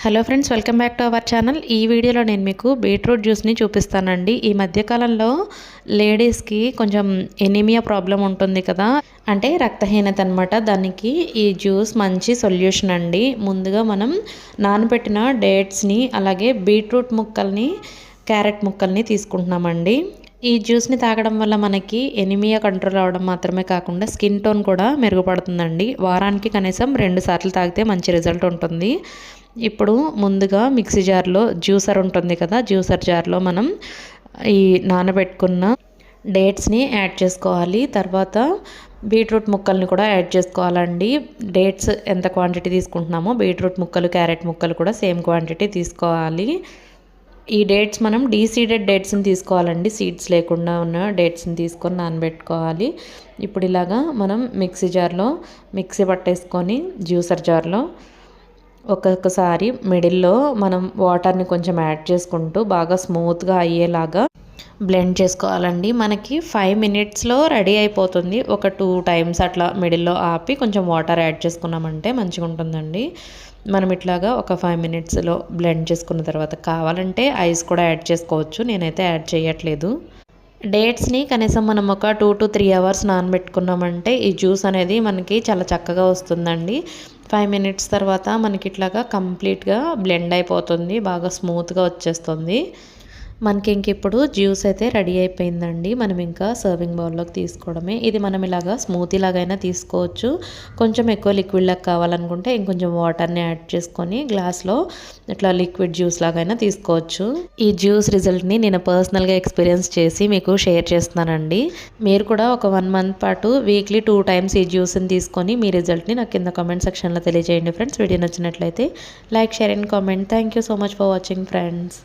Hello friends welcome back to our channel ఈ వీడియోలో నేను మీకు బీట్రూట్ జ్యూస్ని చూపిస్తానండి. ఈ మధ్యకాలంలో లేడీస్కి కొంచెం ఎనీమియా ప్రాబ్లం ఉంటుంది కదా. అంటే రక్తహీనత అనమాట దానికి ఈ జ్యూస్ మంచి సొల్యూషన్ అండి. ముందుగా మనం నానబెట్టిన డేట్స్ని అలాగే బీట్రూట్ ముక్కల్ని క్యారెట్ ముక్కల్ని తీసుకుంటున్నామండి. ఈ జ్యూస్ని తాగడం వల్ల మనకి ఎనిమియా కంట్రోల్ అవ్వడం మాత్రమే కాకుండా స్కిన్ టోన్ కూడా మెరుగుపడుతుందండి. వారానికి కనీసం రెండు సార్లు తాగితే మంచి రిజల్ట్ ఉంటుంది. ఇప్పుడు ముందుగా మిక్సీ జార్లో జ్యూసర్ ఉంటుంది కదా జ్యూసర్ జార్లో మనం ఈ నానబెట్టుకున్న డేట్స్ని యాడ్ చేసుకోవాలి. తర్వాత బీట్రూట్ ముక్కల్ని కూడా యాడ్ చేసుకోవాలండి. డేట్స్ ఎంత క్వాంటిటీ తీసుకుంటున్నామో బీట్రూట్ ముక్కలు క్యారెట్ ముక్కలు కూడా సేమ్ క్వాంటిటీ తీసుకోవాలి. ఈ డేట్స్ మనం డీసీడెడ్ డేట్స్ని తీసుకోవాలండి. సీడ్స్ లేకుండా ఉన్న డేట్స్ని తీసుకొని నానబెట్టుకోవాలి. ఇప్పుడు ఇలాగా మనం మిక్సీ జార్లో మిక్సీ పట్టేసుకొని జ్యూసర్ జార్లో ఒక్కొక్కసారి మిడిల్లో మనం వాటర్ని కొంచెం యాడ్ చేసుకుంటూ బాగా స్మూత్గా అయ్యేలాగా బ్లెండ్ చేసుకోవాలండి. మనకి ఫైవ్ మినిట్స్లో రెడీ అయిపోతుంది. ఒక టూ టైమ్స్ అట్లా మిడిల్లో ఆపి కొంచెం వాటర్ యాడ్ చేసుకున్నామంటే మంచిగా ఉంటుందండి. మనం ఇట్లాగా ఒక ఫైవ్ మినిట్స్లో బ్లెండ్ చేసుకున్న తర్వాత కావాలంటే ఐస్ కూడా యాడ్ చేసుకోవచ్చు. నేనైతే యాడ్ చేయట్లేదు. డేట్స్ని కనీసం మనం ఒక టూ టు త్రీ అవర్స్ నానబెట్టుకున్నామంటే ఈ జ్యూస్ అనేది మనకి చాలా చక్కగా వస్తుందండి. ఫైవ్ మినిట్స్ తర్వాత మనకి ఇట్లాగా కంప్లీట్గా బ్లెండ్ అయిపోతుంది బాగా స్మూత్గా వచ్చేస్తుంది. మనకి ఇంక ఇప్పుడు జ్యూస్ అయితే రెడీ అయిపోయిందండి. మనం ఇంకా సర్వింగ్ బౌల్లోకి తీసుకోవడమే. ఇది మనం ఇలాగా స్మూతీ లాగైనా తీసుకోవచ్చు. కొంచెం ఎక్కువ లిక్విడ్ లాగా కావాలనుకుంటే ఇంకొంచెం వాటర్ని యాడ్ చేసుకొని గ్లాస్లో ఇట్లా లిక్విడ్ జ్యూస్ లాగైనా తీసుకోవచ్చు. ఈ జ్యూస్ రిజల్ట్ని నేను పర్సనల్గా ఎక్స్పీరియన్స్ చేసి మీకు షేర్ చేస్తున్నానండి. మీరు కూడా ఒక వన్ మంత్ పాటు వీక్లీ టూ టైమ్స్ ఈ జ్యూస్ని తీసుకొని మీ రిజల్ట్ని నాకు కింద కామెంట్ సెక్షన్లో తెలియజేయండి ఫ్రెండ్స్. వీడియో నచ్చినట్లయితే like share and comment. Thank you so much for watching friends.